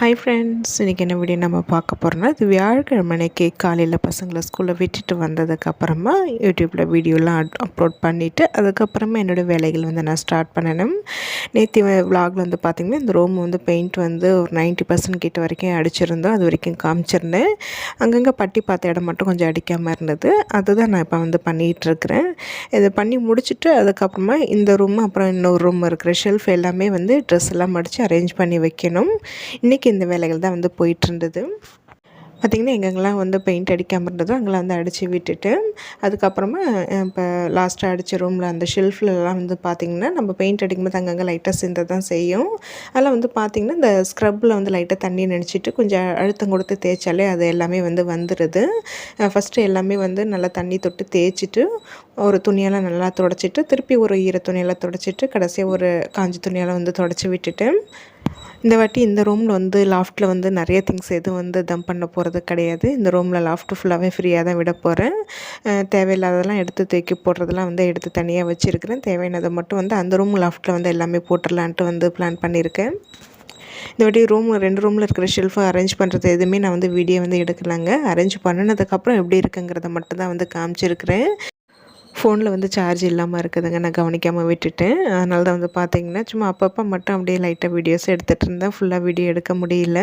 Hi friends இன்றைக்கி என்ன video நம்ம பார்க்க போகிறோம்னா இது வியாழக்கிழமைக்கு காலையில் பசங்களை ஸ்கூலில் விட்டுட்டு வந்ததுக்கப்புறமா யூடியூப்பில் வீடியோலாம் அப்லோட் பண்ணிவிட்டு அதுக்கப்புறமா என்னோடய வேலைகள் வந்து நான் ஸ்டார்ட் பண்ணணும். நேற்று விலாகில் வந்து பார்த்திங்கன்னா இந்த ரூம் வந்து பெயிண்ட் வந்து ஒரு நைன்ட்டி பர்சன்ட் கிட்ட வரைக்கும் அடிச்சிருந்தோம். அது வரைக்கும் காமிச்சிருந்தேன். அங்கங்கே பட்டி பார்த்த இடம் மட்டும் கொஞ்சம் அடிக்காமல் இருந்தது. அதுதான் நான் இப்போ வந்து பண்ணிகிட்ருக்கிறேன் இதை பண்ணி முடிச்சுட்டு அதுக்கப்புறமா இந்த ரூம் அப்புறம் இன்னொரு ரூம் இருக்கிற ஷெல்ஃப் எல்லாமே வந்து ட்ரெஸ் எல்லாம் மடித்து அரேஞ்ச் பண்ணி வைக்கணும். இன்றைக்கி இந்த வேலைகள் தான் வந்து போயிட்டுருந்தது. பார்த்திங்கன்னா எங்கெங்கெல்லாம் வந்து பெயிண்ட் அடிக்காமல் இருந்ததோ அங்கெல்லாம் வந்து அடித்து விட்டுட்டு அதுக்கப்புறமா இப்போ லாஸ்ட்டாக அடித்த ரூமில் அந்த ஷெல்ஃப்லலாம் வந்து பார்த்திங்கன்னா நம்ம பெயிண்ட் அடிக்கும்போது அங்கங்கே லைட்டாக சிந்த தான் செய்யும். அதில் வந்து பார்த்திங்கன்னா இந்த ஸ்க்ரப்பில் வந்து லைட்டாக தண்ணி நினச்சிட்டு கொஞ்சம் அழுத்தம் கொடுத்து தேய்ச்சாலே அது எல்லாமே வந்து வந்துடுது ஃபஸ்ட்டு எல்லாமே வந்து நல்லா தண்ணி தொட்டு தேய்ச்சிட்டு ஒரு துணியெல்லாம் நல்லா தொடச்சிட்டு திருப்பி ஒரு ஈர துணியெல்லாம் தொடச்சிட்டு கடைசியாக ஒரு காஞ்சி துணியெல்லாம் வந்து தொடச்சி விட்டுட்டு இந்த வாட்டி இந்த ரூமில் வந்து லாஃப்ட்டில் வந்து நிறைய திங்ஸ் எதுவும் வந்து தம் பண்ண போகிறது கிடையாது. இந்த ரூமில் லாஃப்ட்டு ஃபுல்லாகவே ஃப்ரீயாக தான் விட போகிறேன் தேவையில்லாததெல்லாம் எடுத்து தூக்கி போடுறதெல்லாம் வந்து எடுத்து தனியாக வச்சுருக்கிறேன். தேவையானதை மட்டும் வந்து அந்த ரூம் லாஃப்ட்டில் வந்து எல்லாமே போட்டுடலான்ட்டு வந்து பிளான் பண்ணியிருக்கேன். இந்த வாட்டி ரூம் ரெண்டு ரூமில் இருக்கிற ஷெல்ஃபை அரேஞ்ச் பண்ணுறது எதுவுமே நான் வந்து வீடியோ வந்து எடுக்கலாங்க. அரேஞ்ச் பண்ணினதுக்கப்புறம் எப்படி இருக்குங்கிறத மட்டும் தான் வந்து காமிச்சிருக்கிறேன். ஃபோனில் வந்து சார்ஜ் இல்லாமல் இருக்குதுங்க. நான் கவனிக்காமல் விட்டுட்டேன் அதனால தான் வந்து பார்த்தீங்கன்னா சும்மா அப்பப்போ மட்டும் அப்படியே லைட்டாக வீடியோஸ் எடுத்துகிட்டு இருந்தேன் ஃபுல்லாக வீடியோ எடுக்க முடியல.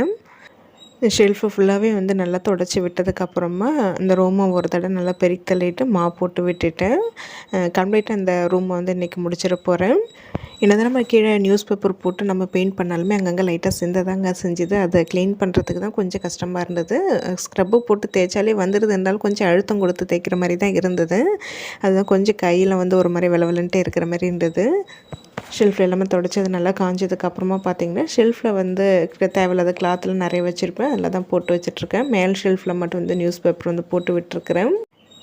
இந்த ஷெல்ஃபு ஃபுல்லாகவே வந்து நல்லா தொடச்சி விட்டதுக்கப்புறமா அந்த ரூமை ஒரு தடவை நல்லா பெருக்கி தள்ளிட்டு மா போட்டு விட்டுட்டேன். கம்ப்ளீட்டாக அந்த ரூமை வந்து இன்றைக்கி முடிச்சிட போகிறேன் என்ன நம்ம கீழே நியூஸ் பேப்பர் போட்டு நம்ம பெயிண்ட் பண்ணாலுமே அங்கங்கே லைட்டாக சிந்ததாங்க செஞ்சுது. அதை க்ளீன் பண்ணுறதுக்கு தான் கொஞ்சம் கஷ்டமாக இருந்தது. ஸ்க்ரப்பு போட்டு தேய்ச்சாலே வந்துடுது இருந்தாலும் கொஞ்சம் அழுத்தம் கொடுத்து தேய்க்கிற மாதிரி தான் இருந்தது. அதுதான் கொஞ்சம் கையில் வந்து ஒரு மாதிரி விளவலன்ட்டே இருக்கிற மாதிரி இருந்தது. ஷெல்ஃபில் எல்லாமே தொடச்சது நல்லா காஞ்சதுக்கப்புறமா பார்த்தீங்கன்னா ஷெல்ஃபில் வந்து தேவையில்லாத கிளாத்தில் நிறைய வச்சுருப்பேன். அதில் தான் போட்டு வச்சுட்ருக்கேன் மேல் ஷெல்ஃபில் மட்டும் வந்து நியூஸ் பேப்பர் வந்து போட்டு விட்டுருக்குறேன்.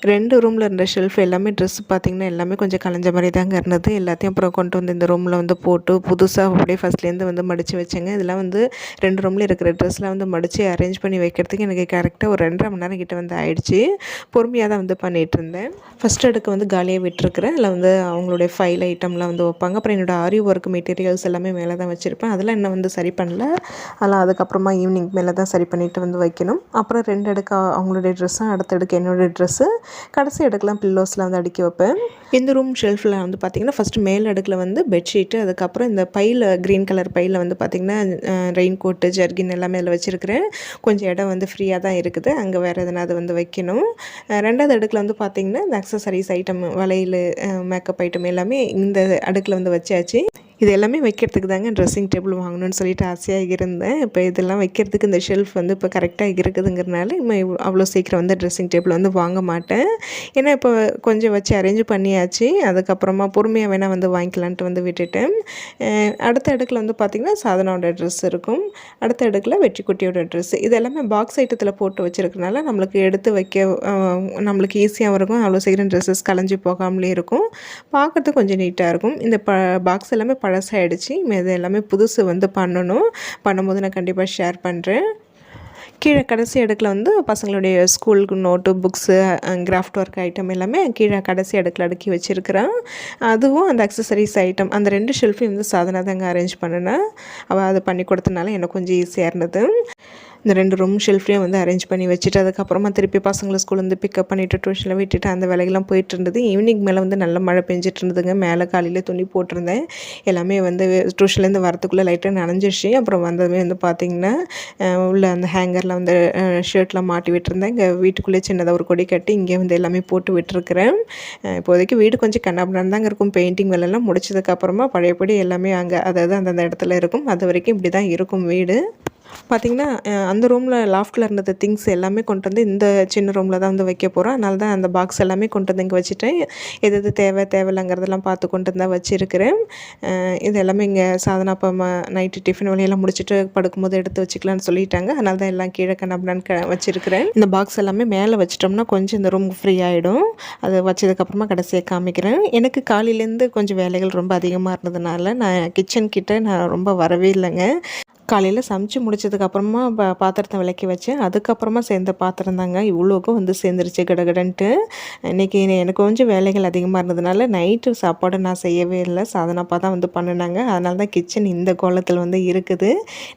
ரெண்டு ரூமில் இருந்த ஷெல்ஃப் எல்லாமே ட்ரெஸ் பார்த்திங்கன்னா எல்லாமே கொஞ்சம் கலைஞ்ச மாதிரி தாங்க இருந்தது. எல்லாத்தையும் அப்புறம் கொண்டு வந்து இந்த ரூமில் வந்து போட்டு புதுசாக அப்படியே ஃபஸ்ட்லேருந்து வந்து மடித்து வச்சேங்க. இதெல்லாம் வந்து ரெண்டு ரூமில் இருக்கிற ட்ரெஸ்லாம் வந்து மடித்து அரேஞ்ச் பண்ணி வைக்கிறதுக்கு எனக்கு கரெக்டாக ஒரு ரெண்டரை மணி நேரம் கிட்டே வந்து ஆயிடுச்சு. பொறுமையாக தான் வந்து பண்ணிகிட்டு இருந்தேன். ஃபஸ்ட் அடுக்கு வந்து காலியாக விட்டுருக்குறேன். அதில் வந்து அவங்களுடைய ஃபைல் ஐட்டம்லாம் வந்து வைப்பாங்க. அப்புறம் என்னோடய ஆரி ஒர்க் மெட்டீரியல்ஸ் எல்லாமே மேலே தான் வச்சுருப்பேன். அதெல்லாம் என்ன வந்து சரி பண்ணல. அதெல்லாம் அதுக்கப்புறமா ஈவினிங் மேலே தான் சரி பண்ணிவிட்டு வந்து வைக்கணும். அப்புறம் ரெண்டு அடுக்கு அவங்களுடைய ட்ரெஸ்ஸும் அடுத்த அடுக்கு என்னோடய ட்ரெஸ்ஸு கடைசி அடுக்கெலாம் பில்லோஸில் வந்து அடுக்கி வைப்பேன். இந்த ரூம் ஷெல்ஃபில் வந்து பார்த்திங்கன்னா ஃபஸ்ட்டு மேல் அடுக்கில் வந்து பெட்ஷீட்டு அதுக்கப்புறம் இந்த பையில் க்ரீன் கலர் பையில் வந்து பார்த்திங்கன்னா ரெயின் கோட்டு ஜர்கின் எல்லாமே அதில் வச்சுருக்கிறேன். கொஞ்சம் இடம் வந்து ஃப்ரீயாக தான் இருக்குது. அங்கே வேறு எதனாவது வந்து வைக்கணும். ரெண்டாவது அடுக்கில் வந்து பார்த்திங்கன்னா இந்த அக்சசரிஸ் ஐட்டம் வளையல் மேக்கப் ஐட்டம் எல்லாமே இந்த அடுக்கில் வந்து வச்சாச்சு. இது எல்லாமே வைக்கிறதுக்கு தாங்க ட்ரெஸ்ஸிங் டேபிள் வாங்கணும்னு சொல்லிட்டு ஆசையாக இருந்தேன். இப்போ இதெல்லாம் வைக்கிறதுக்கு இந்த ஷெல்ஃப் வந்து இப்போ கரெக்டாக இருக்குதுங்கிறனால அவ்வளோ சீக்கிரம் வந்து ட்ரெஸ்ஸிங் டேபிள் வந்து வாங்க மாட்டேன். ஏன்னா இப்போ கொஞ்சம் வச்சு அரேஞ்ச் பண்ணியாச்சு. அதுக்கப்புறமா பொறுமையாக வேணால் வந்து வாங்கிக்கலான்ட்டு வந்து விட்டுட்டேன். அடுத்த அடுக்கில் வந்து பார்த்திங்கன்னா சாதனாவோட ட்ரெஸ் இருக்கும். அடுத்த அடுக்கில் வெற்றிக்குட்டியோட ட்ரெஸ் இது எல்லாமே பாக்ஸ் ஐட்டத்தில் போட்டு வச்சுருக்கனால நம்மளுக்கு எடுத்து வைக்க நம்மளுக்கு ஈஸியாகவும் இருக்கும். அவ்வளோ சீக்கிரம் ட்ரெஸ்ஸஸ் கலைஞ்சி போகாமலே இருக்கும். பார்க்குறதுக்கு கொஞ்சம் நீட்டாக இருக்கும். இந்த ப பாக்ஸ் எல்லாமே பழசாயிடுச்சு. இது எல்லாமே புதுசு வந்து பண்ணணும். பண்ணும்போது நான் கண்டிப்பாக ஷேர் பண்ணுறேன் கீழே கடைசி அடுக்கில் வந்து பசங்களுடைய ஸ்கூலுக்கு note books craft work item எல்லாமே கீழே கடைசி அடுக்கில் அடுக்கி வச்சுருக்கிறேன். அதுவும் அந்த அக்சசரிஸ் ஐட்டம் அந்த ரெண்டு ஷெல்ஃபையும் வந்து சாதனை தாங்க அரேஞ்ச் பண்ணினேன். அவள் அதை பண்ணி கொடுத்தனால எனக்கு கொஞ்சம் ஈஸியாக இருந்தது. இந்த ரெண்டு ரூம் ஷெல்ஃப்லேயும் வந்து அரேஞ்ச் பண்ணி வச்சுட்டு அதுக்கப்புறமா திருப்பி பசங்களை ஸ்கூல்லேருந்து பிக்கப் பண்ணிவிட்டு டியூஷனில் விட்டுட்டு அந்த வேலைகள்லாம் போயிட்டு இருந்தது. ஈவினிங் மேலே வந்து நல்ல மழை பெஞ்சிட்டு இருந்ததுங்க. மேலே காலையில் துணி போட்டிருந்தேன். எல்லாமே வந்து டியூஷன்லேருந்து வரத்துக்குள்ளே லைட்டாக நனைஞ்சிருச்சு. அப்புறம் வந்ததுமே வந்து பார்த்திங்கன்னா உள்ள அந்த ஹேங்கரில் வந்து ஷர்ட்லாம் மாட்டி விட்டுருந்தேன். இங்கே வீட்டுக்குள்ளே சின்னதாக ஒரு கொடி கட்டி இங்கே வந்து எல்லாமே போட்டு விட்டுருக்குறேன். இப்போதைக்கு வீடு கொஞ்சம் கண்ணாபுரம் தாங்க இருக்கும். பெயிண்டிங் வேலைலாம் முடிச்சதுக்கப்புறமா பழையபடி எல்லாமே அங்கே அதாவது அந்தந்த இடத்துல இருக்கும். அது வரைக்கும் இப்படி தான் இருக்கும் வீடு. பார்த்திங்கன்னா அந்த ரூமில் லாஃப்ட்டில் இருந்தது திங்ஸ் எல்லாமே கொண்டு வந்து இந்த சின்ன ரூமில் தான் வந்து வைக்க போகிறோம் அதனால தான் அந்த பாக்ஸ் எல்லாமே கொண்டு வந்து இங்கே வச்சுட்டேன். எது எது தேவை தேவையில்லைங்கிறதெல்லாம் பார்த்து கொண்டு வந்து வச்சுருக்கிறேன். இது எல்லாமே இங்கே சாதனா அப்போ நைட்டு டிஃபன் வழியெல்லாம் முடிச்சுட்டு படுக்கும்போது எடுத்து வச்சுக்கலான்னு சொல்லிட்டாங்க. அதனால தான் எல்லாம் கீழே கண்ணாபிடான்னு க வச்சுருக்கிறேன். இந்த பாக்ஸ் எல்லாமே மேலே வச்சிட்டோம்னா கொஞ்சம் இந்த ரூம் ஃப்ரீ ஆகிடும் அதை வச்சதுக்கப்புறமா கடைசியாக காமிக்கிறேன். எனக்கு காலையிலேருந்து கொஞ்சம் வேலைகள் ரொம்ப அதிகமாக இருந்ததுனால நான் கிச்சன் கிட்டே நான் ரொம்ப வரவே இல்லைங்க. காலையில் சமைச்சு முடிச்சதுக்கப்புறமா பா பாத்திரத்தை விளக்கி வச்சேன். அதுக்கப்புறமா சேர்ந்த பாத்திரம் தாங்க. இவ்வளோக்கும் வந்து சேர்ந்துருச்சு கடகடன்ட்டு. இன்றைக்கி எனக்கு கொஞ்சம் வேலைகள் அதிகமாக இருந்ததுனால நைட்டு சாப்பாடு நான் செய்யவே இல்லை. சாதனப்பா தான் வந்து பண்ணினாங்க. அதனால தான் கிச்சன் இந்த கோலத்தில் வந்து இருக்குது.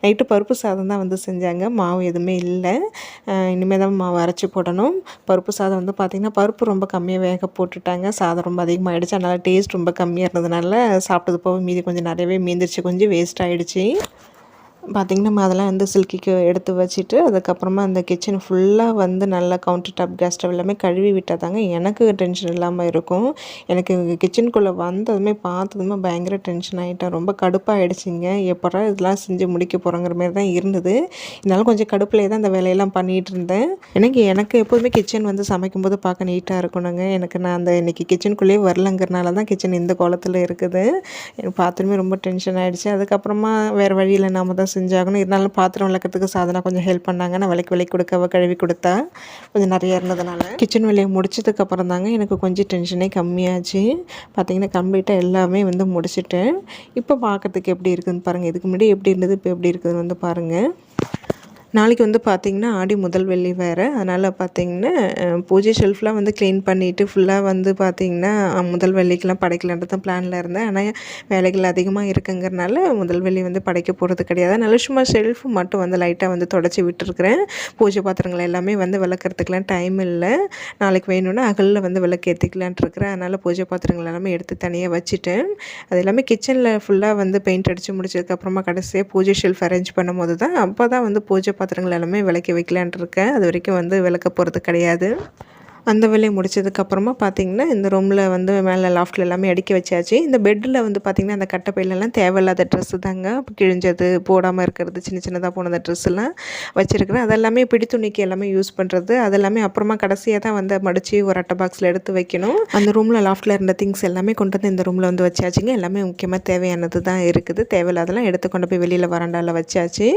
நைட்டு பருப்பு சாதம் தான் வந்து செஞ்சாங்க. மாவு எதுவுமே இல்லை. இனிமேல் தான் மாவு அரைச்சி போடணும். பருப்பு சாதம் வந்து பார்த்திங்கன்னா பருப்பு ரொம்ப கம்மியாக வேக போட்டுட்டாங்க. சாதம் ரொம்ப அதிகமாகிடுச்சு அதனால் டேஸ்ட் ரொம்ப கம்மியாக இருந்ததுனால சாப்பிட்டது போக மீதி கொஞ்சம் நிறையவே மீந்துருச்சு. கொஞ்சம் வேஸ்ட் ஆகிடுச்சு பார்த்திங்கன்னா நம்ம அதெல்லாம் வந்து சில்கிக்கு எடுத்து வச்சுட்டு அதுக்கப்புறமா அந்த கிச்சன் ஃபுல்லாக வந்து நல்லா கவுண்டர் டாப் கேஸ் ஸ்டவ் எல்லாமே கழுவி விட்டால் தாங்க எனக்கு டென்ஷன் இல்லாமல் இருக்கும். எனக்கு கிச்சனுக்குள்ளே வந்ததுமே பார்த்ததுமே பயங்கர டென்ஷன் ஆகிட்டேன் ரொம்ப கடுப்பாகிடுச்சிங்க எப்போ இதெல்லாம் செஞ்சு முடிக்க போகிறோங்கிற மாதிரி தான் இருந்தது. இதனால கொஞ்சம் கடுப்பிலே தான் அந்த வேலையெல்லாம் பண்ணிகிட்டு இருந்தேன். எனக்கு எனக்கு எப்போதுமே கிச்சன் வந்து சமைக்கும்போது பார்க்க நீட்டாக இருக்கணுங்க. எனக்கு நான் அந்த இன்றைக்கி கிச்சனுக்குள்ளேயே வரலங்கிறனால தான் கிச்சன் இந்த கோலத்தில் இருக்குது. எனக்கு பார்த்துமே ரொம்ப டென்ஷன் ஆகிடுச்சு அதுக்கப்புறமா வேறு வழியில் நாம தான் செஞ்சாகணும். இருந்தாலும் பாத்திரம் விளக்கிறதுக்கு சாதனா கொஞ்சம் ஹெல்ப் பண்ணாங்க. நான் விலைக்கு விலைக்கு கொடுக்க கழுவி கொடுத்தா கொஞ்சம் நிறையா இருந்ததுனால. கிச்சன் வேலையை முடிச்சதுக்கப்புறம் தாங்க எனக்கு கொஞ்சம் டென்ஷனே கம்மியாச்சு. பார்த்திங்கன்னா கம்ப்ளீட்டாக எல்லாமே வந்து முடிச்சுட்டேன். இப்போ பார்க்குறதுக்கு எப்படி இருக்குதுன்னு பாருங்கள் இதுக்கு முன்னாடி எப்படி இருந்தது இப்போ எப்படி இருக்குதுன்னு வந்து பாருங்கள் நாளைக்கு வந்து பார்த்திங்கன்னா ஆடி முதல் வெள்ளி வேறு. அதனால் பார்த்திங்கன்னா பூஜை ஷெல்ஃப்லாம் வந்து க்ளீன் பண்ணிவிட்டு ஃபுல்லாக வந்து பார்த்திங்கன்னா முதல் வெள்ளிக்கெலாம் படைக்கலான்றது தான் பிளானில் இருந்தேன். ஆனால் வேலைகள் அதிகமாக இருக்குங்கிறனால முதல் வெள்ளி வந்து படைக்க போகிறது கிடையாது. அதனால் சும்மா ஷெல்ஃப் மட்டும் வந்து லைட்டாக வந்து தொடச்சி விட்டுருக்குறேன். பூஜை பாத்திரங்கள் எல்லாமே வந்து விளக்குறதுக்கெலாம் டைம் இல்லை. நாளைக்கு வேணும்னா அகலில் வந்து விளக்கு ஏற்றிக்கலான்ட்டு இருக்கிறேன். அதனால் பூஜை பாத்திரங்கள் எல்லாமே எடுத்து தனியாக வச்சுட்டேன். அது எல்லாமே கிச்சனில் ஃபுல்லாக வந்து பெயிண்ட் அடித்து முடிச்சதுக்கப்புறமா கடைசியாக பூஜை ஷெல்ஃப் அரேஞ்ச் பண்ணும்போது தான் அப்போ தான் வந்து பூஜை பாத்திரங்கள் எல்லாமே விளக்கி வைக்கலான்ட்டு இருக்கேன். அது வரைக்கும் வந்து விளக்க போகிறது கிடையாது. அந்த வேலையை முடிச்சதுக்கப்புறமா பார்த்திங்கன்னா இந்த ரூமில் வந்து மேலே லாஃப்டில் எல்லாமே அடுக்கி வச்சாச்சு. இந்த பெட்டில் வந்து பார்த்திங்கன்னா அந்த கட்டப்பையிலலாம் தேவையில்லாத ட்ரெஸ்ஸு தாங்க. கிழிஞ்சது போடாமல் இருக்கிறது சின்ன சின்னதாக போனது ட்ரெஸ்ஸெல்லாம் வச்சுருக்கிறேன். அதெல்லாமே பிடி துணிக்கு எல்லாமே யூஸ் பண்ணுறது அதெல்லாமே அப்புறமா கடைசியாக தான் வந்து மடித்து ஒரு அட்டை பாக்ஸில் எடுத்து வைக்கணும். அந்த ரூமில் லாஃப்ட்டில் இருந்த திங்ஸ் எல்லாமே கொண்டு வந்து இந்த ரூமில் வந்து வச்சாச்சுங்க. எல்லாமே முக்கியமாக தேவையானது தான் இருக்குது. தேவையில்லாதெல்லாம் எடுத்து கொண்டு போய் வெளியில் வராண்டாவில் வச்சாச்சு.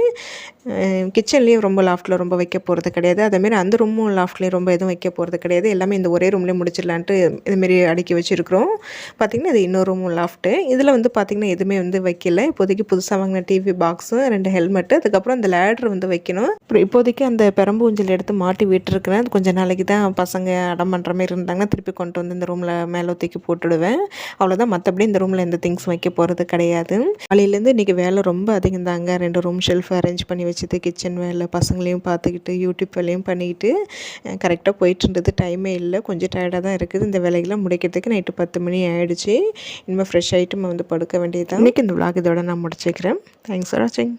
கிச்சன்லேயும் ரொம்ப லாஃப்ட்டில் ரொம்ப வைக்க போகிறது கிடையாது. அதேமாரி அந்த ரூமும் லாஃப்ட்லேயும் ரொம்ப எதுவும் வைக்க போகிறது கிடையாது. கிடையாது. எல்லாமே இந்த ஒரே ரூம்லேயே முடிச்சிடலான்ட்டு இதுமாரி அடுக்கி வச்சுருக்குறோம். பார்த்திங்கன்னா இது இன்னொரு ரூம் லாஃப்ட்டு இதில் வந்து பார்த்திங்கன்னா எதுவுமே வந்து வைக்கல. இப்போதைக்கு புதுசாக வாங்கின டிவி பாக்ஸும் ரெண்டு ஹெல்மெட்டு அதுக்கப்புறம் அந்த லேட்ரு வந்து வைக்கணும். அப்புறம் இப்போதைக்கு அந்த பெரம்பூஞ்சல் எடுத்து மாட்டி விட்டுருக்குறேன். கொஞ்சம் நாளைக்கு தான் பசங்க அடம் பண்ணுற மாதிரி இருந்தாங்கன்னா திருப்பி கொண்டு வந்து இந்த ரூமில் மேலே தூக்கி போட்டுடுவேன். அவ்வளோதான் மற்றபடி இந்த ரூமில் எந்த திங்ஸ் வைக்க போகிறது கிடையாது. காலையிலேருந்து இன்றைக்கி வேலை ரொம்ப அதிகம் தாங்க. ரெண்டு ரூம் ஷெல்ஃப் அரேஞ்ச் பண்ணி வச்சுட்டு கிச்சன் வேலை பசங்களையும் பார்த்துக்கிட்டு யூடியூப் வேலையும் பண்ணிக்கிட்டு கரெக்டாக போயிட்டு இருந்தது டைமே இல்லை. கொஞ்சம் டயர்டாக தான் இருக்குது. இந்த வேலைகள்லாம் முடிக்கிறதுக்கு நைட்டு பத்து மணி ஆகிடுச்சு இனிமேல் ஃப்ரெஷ் ஆகிட்டு வந்து படுக்க வேண்டியது தான் இன்றைக்கி இந்த விளாக் இதோட நான் முடிச்சுக்கிறேன். தேங்க்ஸ் ஃபார் வாட்சிங்